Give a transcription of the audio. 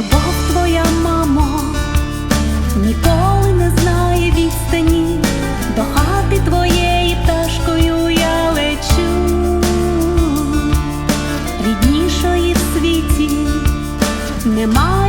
Любов твоя, мамо, ніколи не знає відстані, до хати твоєї пташкою я лечу, ріднішої в світі нема.